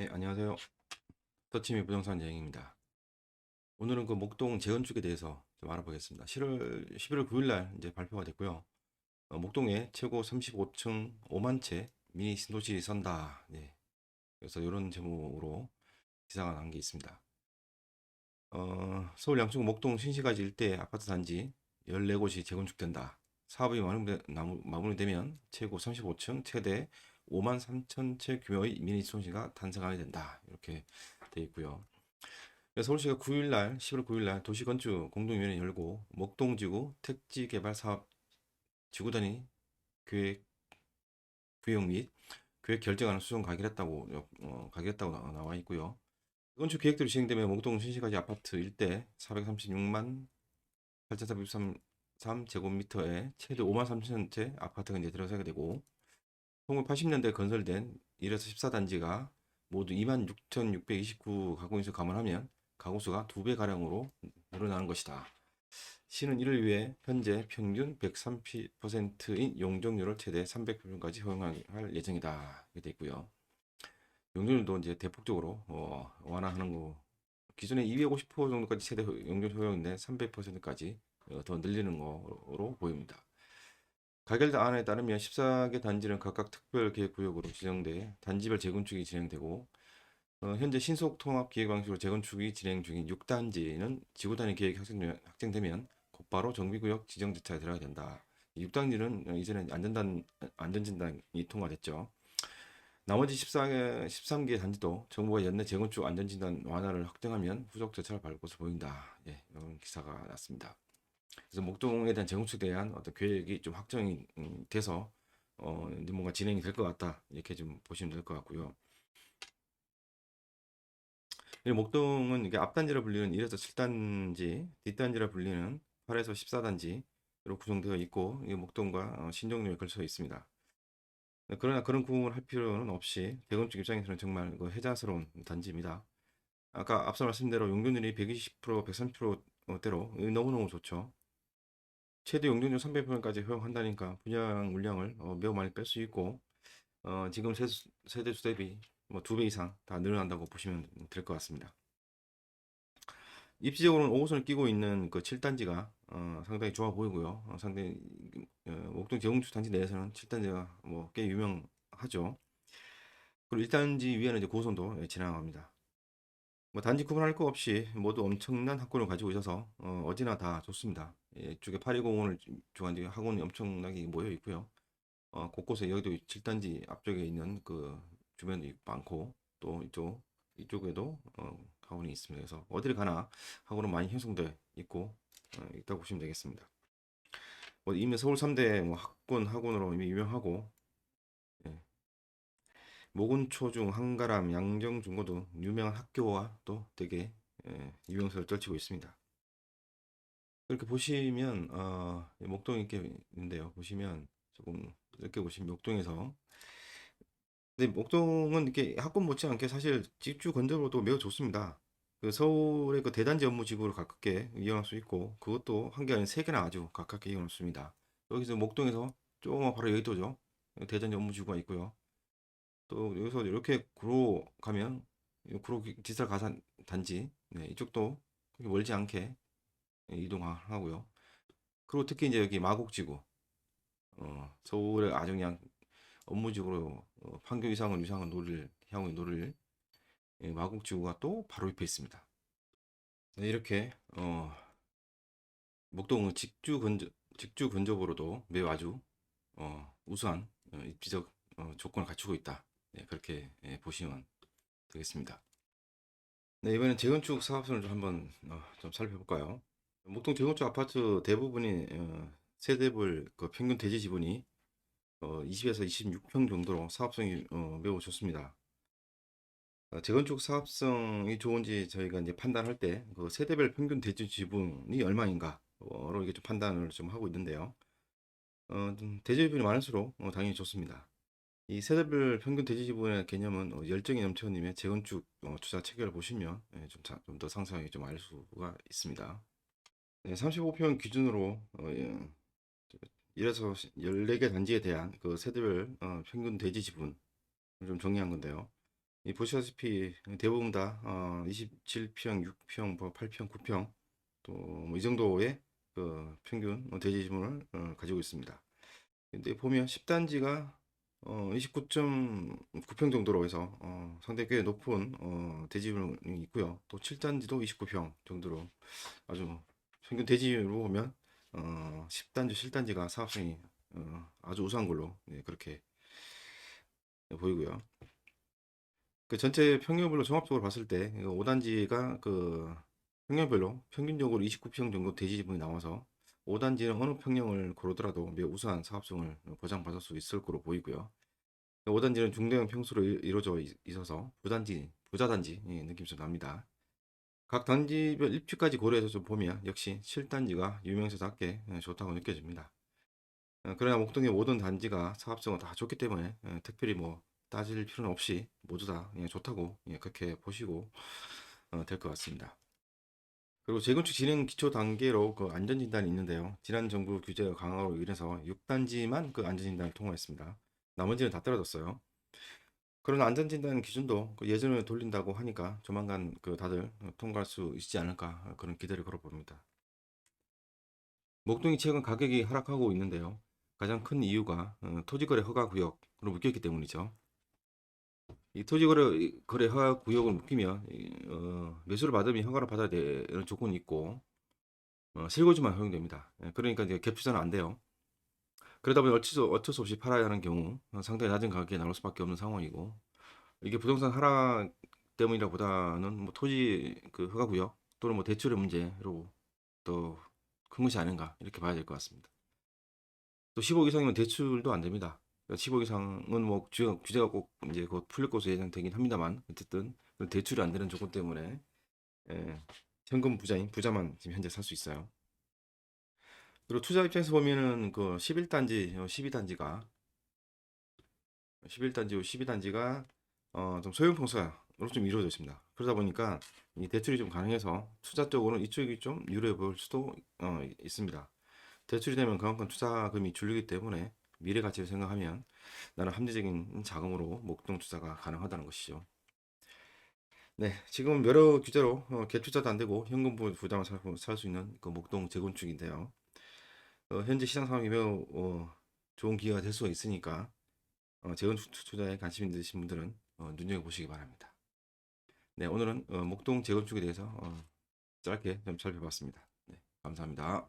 네, 안녕하세요. 터치미 부동산 여행입니다. 오늘은 그 목동 재건축에 대해서 좀 알아보겠습니다. 7월, 11월 9일 날 이제 발표가 됐고요. 어, 목동에 최고 35층 5만 채 미니 신도시 선다. 네. 그래서 이런 제목으로 기사가 난 게 있습니다. 어, 서울 양천구 목동 신시가지 일대 아파트 단지 14곳이 재건축된다. 사업이 마무리되면 최고 35층 최대 5만 3천 채 규모의 미니 신도시가 탄생하게 된다. 이렇게 돼 있고요. 서울시가 9일 날 11월 9일 날 도시건축 공동위원회 열고 목동지구 택지 개발 사업 지구 단위 계획 구역 및 계획 결정안을 수정 가결했다고 어, 가결했다고 나- 나와 있고요. 건축 계획대로 진행되면 목동 신시가지 아파트 일대 436만 8,463 제곱미터에 최대 5만 3천 채 아파트가 이제 들어서게 되고 1980년대 건설된 1에서 14단지가 모두 26,629 가구인수 감안하면 가구수가 두배 가량으로 늘어나는 것이다. 시는 이를 위해 현재 평균 130%인 용적률을 최대 300%까지 허용할 예정이다. 이렇게 돼 있고요. 용적률도 이제 대폭적으로 어, 완화하는 거. 기존에 250% 정도까지 최대 용적 허용인데 300%까지 어, 더 늘리는 거로 보입니다. 가결안에 따르면 14개 단지는 각각 특별 계획구역으로 지정돼 단지별 재건축이 진행되고 어, 현재 신속 통합 기획 방식으로 재건축이 진행 중인 6단지는 지구 단위 계획이 확정, 확정 되면 곧바로 정비구역 지정 절차에 들어가야 된다. 6단지는 이전에 안전단 안전진단이 통과됐죠. 나머지 14개, 13개 단지도 정부가 연내 재건축 안전진단 완화를 확정하면 후속 절차를 밟을 것으로 보인다. 예, 이런 기사가 났습니다. 그래서 목동에 대한 재건축에 대한 어떤 계획이 좀 확정이 음, 돼서 어, 이제 뭔가 진행이 될 것 같다. 이렇게 좀 보시면 될 것 같고요. 이 목동은 이게 앞단지라 불리는 1에서 7단지, 뒷단지라 불리는 8에서 14단지로 구성되어 있고, 이 목동과 어, 신정로에 걸쳐 있습니다. 네, 그러나 그런 구분을 할 필요는 없이 대건축 입장에서는 정말 그 혜자스러운 단지입니다. 아까 앞서 말씀대로 용적률이 120%, 130%대로 너무너무 좋죠. 최대 용적률 300%까지 허용한다니까 분양 물량을 어, 매우 많이 뺄 수 있고 어, 지금 세, 세대 수 대비 뭐 두 배 이상 다 늘어난다고 보시면 될 것 같습니다. 입지적으로는 5호선을 끼고 있는 그 7단지가 어, 상당히 좋아 보이고요. 어, 상당히 어, 목동 재건축 단지 내에서는 7단지가 뭐 꽤 유명하죠. 그리고 1단지 위에는 이제 고선도 예, 지나갑니다. 뭐 단지 구분할 거 없이 모두 엄청난 학군을 가지고 있어서 어, 어디나 다 좋습니다. 예, 이쪽에 820을 좋아하는 학원이 엄청나게 모여 있고요. 어, 곳곳에 여기도 7단지 앞쪽에 있는 그 주변도 많고 또 이쪽 이쪽에도 어, 학원이 있습니다. 그래서 어디를 가나 학원은 많이 형성돼 있고 어, 있다고 보시면 되겠습니다. 뭐 이미 서울 3대 뭐 학군 학원으로 이미 유명하고 예. 모군초중, 한가람, 양정중 고 등 유명한 학교와 또 되게 예, 유명세를 떨치고 있습니다. 이렇게 보시면 어, 이 목동이 이렇게 있는데요. 보시면 조금 이렇게 보시면 목동에서 근데 목동은 이렇게 학군 못지않게 사실 집주 건조로도 매우 좋습니다. 그 서울의 그 대단지 업무 지구를 가깝게 이용할 수 있고 그것도 한 개 아닌 세 개나 아주 가깝게 이용할 수 있습니다. 여기서 목동에서 조금 바로 여의도죠. 대단지 업무 지구가 있고요. 또 여기서 이렇게 구로 가면 이 구로 디지털 가산 단지 네, 이쪽도 멀지 않게 이동하고요. 그리고 특히 이제 여기 마곡지구 어, 서울의 그냥 업무적으로 어, 판교 이상은 이상은 노를 향후 노를 예, 마곡지구가 또 바로 옆에 있습니다. 네, 이렇게 어, 목동은 직주 근접 직주 근접으로도 매우 아주 어, 우수한 어, 입지적 어, 조건을 갖추고 있다. 네, 그렇게 예, 보시면 되겠습니다. 네, 이번엔 재건축 사업선을 좀 한번 어, 좀 살펴볼까요? 목동 재건축 아파트 대부분이 어, 세대별 그 평균 대지 지분이 어, 20에서 26평 정도로 사업성이 어, 매우 좋습니다. 어, 재건축 사업성이 좋은지 저희가 이제 판단할 때 그 세대별 평균 대지 지분이 얼마인가로 이게 좀 판단을 좀 하고 있는데요. 어, 좀 대지 지분이 많을수록 어, 당연히 좋습니다. 이 세대별 평균 대지 지분의 개념은 어, 열정이 넘쳐님의 재건축 어, 투자 체계를 보시면 예, 좀더 상세하게 좀 알 수가 있습니다. 네, 35평 기준으로 어, 예, 1에서 14개 단지에 대한 그 세대별 어, 평균 대지 지분을 좀 정리한 건데요. 이 보시다시피 대부분 다 어, 27평, 6평, 뭐 8평, 9평 또뭐이 정도의 그 평균 어, 대지 지분을 어, 가지고 있습니다. 근데 보면 10단지가 어, 29.9평 정도로 해서 어, 상당히 꽤 높은 어, 대지분이 있고요. 또 7단지도 29평 정도로 아주 평균 대지로 보면 어, 10단지, 7단지가 사업성이 어, 아주 우수한 걸로 네, 그렇게 보이고요. 그 전체 평균별로 종합적으로 봤을 때 5단지가 그 평년별로 평균적으로 29평 정도 대지 지분이 나와서 5단지는 어느 평형을 고르더라도 매우 우수한 사업성을 보장받을 수 있을 거로 보이고요. 5단지는 중대형 평수로 이- 이루어져 있- 있어서 부단지, 부자단지 예, 느낌이 좀 납니다. 각 단지별 입지까지 고려해서 좀 보면 역시 7단지가 유명세답게 예, 좋다고 느껴집니다. 어, 그러나 목동의 모든 단지가 사업성은 다 좋기 때문에 예, 특별히 뭐 따질 필요는 없이 모두 다 예, 좋다고 예, 그렇게 보시고 될 것 같습니다. 그리고 재건축 진행 기초 단계로 그 안전진단이 있는데요. 지난 정부 규제 강화로 인해서 6단지만 그 안전진단을 통과했습니다. 나머지는 다 떨어졌어요. 그런 안전진단 기준도 그 예전에 돌린다고 하니까 조만간 그 다들 통과할 수 있지 않을까 그런 기대를 걸어봅니다. 목동이 최근 가격이 하락하고 있는데요. 가장 큰 이유가 어, 토지거래 허가 구역으로 묶였기 때문이죠. 이 토지 거래 거래 허가 구역을 묶이면 이, 어, 매수를 받으면 허가를 받아야 되는 조건이 있고 어, 실거주만 허용됩니다. 예, 그러니까 이제 갭 투자는 안 돼요. 그러다 보니 어쩔 수, 어쩔 수 없이 팔아야 하는 경우 어, 상당히 낮은 가격에 나올 수밖에 없는 상황이고 이게 부동산 하락 때문이라 보다는 뭐 토지 그 허가 구역 또는 뭐 대출의 문제로 또 큰 것이 아닌가 이렇게 봐야 될 것 같습니다. 또 10억 이상이면 대출도 안 됩니다. 10억 이상은 뭐 규제가, 규제가 꼭 이제 곧 풀릴 것으로 예상되긴 합니다만 어쨌든 대출이 안 되는 조건 때문에 예, 현금 부자인 부자만 지금 현재 살 수 있어요. 그리고 투자 입장에서 보면은 그 11단지, 12단지가 11단지, 12단지가 어, 좀 소형 평수로 좀 이루어져 있습니다. 그러다 보니까 이 대출이 좀 가능해서 투자 쪽으로는 이쪽이 좀 유리해 보일 수도 어, 있습니다. 대출이 되면 그만큼 투자금이 줄기 때문에 미래 가치를 생각하면 나는 합리적인 자금으로 목동 투자가 가능하다는 것이죠. 네, 지금 여러 규제로 어, 갭 투자도 안 되고 현금 부- 부담을 살 수 있는 그 목동 재건축인데요. 어, 현재 시장 상황이 매우 어, 좋은 기회가 될 수가 있으니까 어, 재건축 투- 투자에 관심 있으신 분들은 어, 눈여겨보시기 바랍니다. 네, 오늘은 어, 목동 재건축에 대해서 어, 짧게 좀 살펴봤습니다. 네, 감사합니다.